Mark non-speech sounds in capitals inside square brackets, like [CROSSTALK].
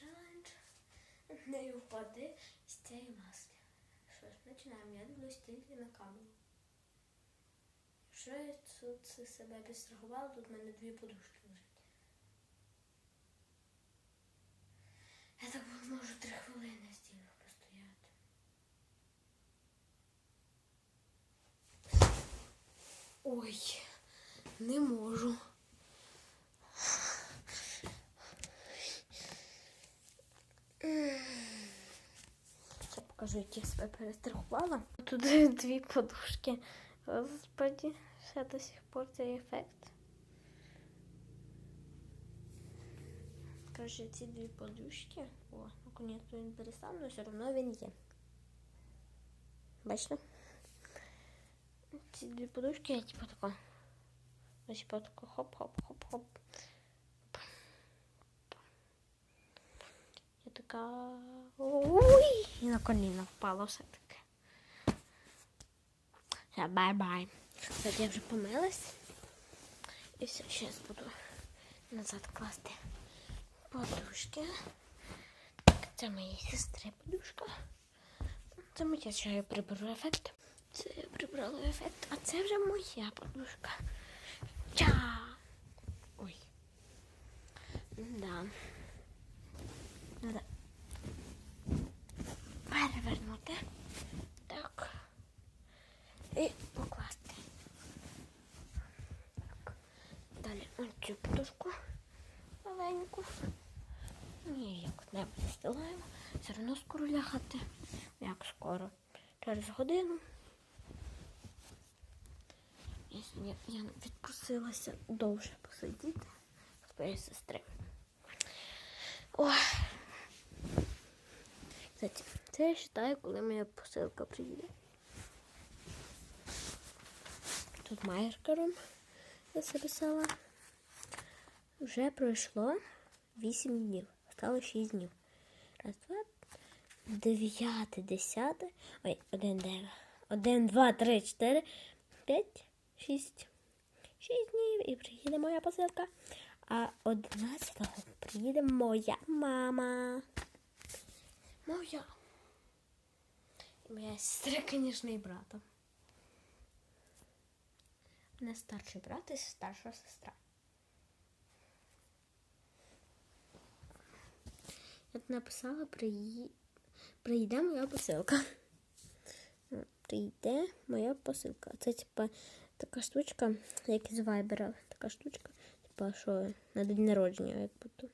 челендж. Не впади з цієї маски. Що ж, починаємо. Я дивлюсь тільки на камеру. Якщо я тут себе підстрахувала, тут в мене дві подушки лежать. Я так можу три хвилини стільки простояти. Ой, не можу. Ще покажу, як себе перестрахувала. Тут [LAUGHS] дві подушки. Господи, ще до сих пор цей ефект. Короче, ці дві подушки. О, наконец-то він перестав, але все одно він є. Бачите? Ці дві подушки, я типу тако. Ось типу тако хоп-хоп-хоп-хоп. Я така. Ой! І на коліна впала все-таки. Все, бай-бай. Я вже помилась. І все, зараз буду назад класти подушки. Це моєї сестри подушка. Це моя, що я приберу ефект. Це я прибрала ефект, а це вже моя подушка. Ча! Ой. Да. Надо перевернути. Так. І покласти. Так. Далі ось цю подушку маленьку. Ніяк не застилаємо. Все одно скоро лягати. Як скоро? Через годину. Я сьогодні я відпросилася довше посидіти з своєї сестри. Кстати, це я вважаю, коли моя посилка приїде. Тут маркером я записала. Вже пройшло 8 днів. Стало 6 днів. Раз, два, дев'яте, десяте. Ой, один, дев'ять. Один, два, три, чотири, п'ять, шість. Шість днів і приїде моя посилка. А 11-го приїде моя мама. Моя. І моя сестра, звісно, і брата. Не старший брат і старша сестра. Я тут написала, приї... прийде моя посилка. Прийде моя посилка. Це типа така штучка, як із вайбера. Така штучка, типа, що на день народження, як будто.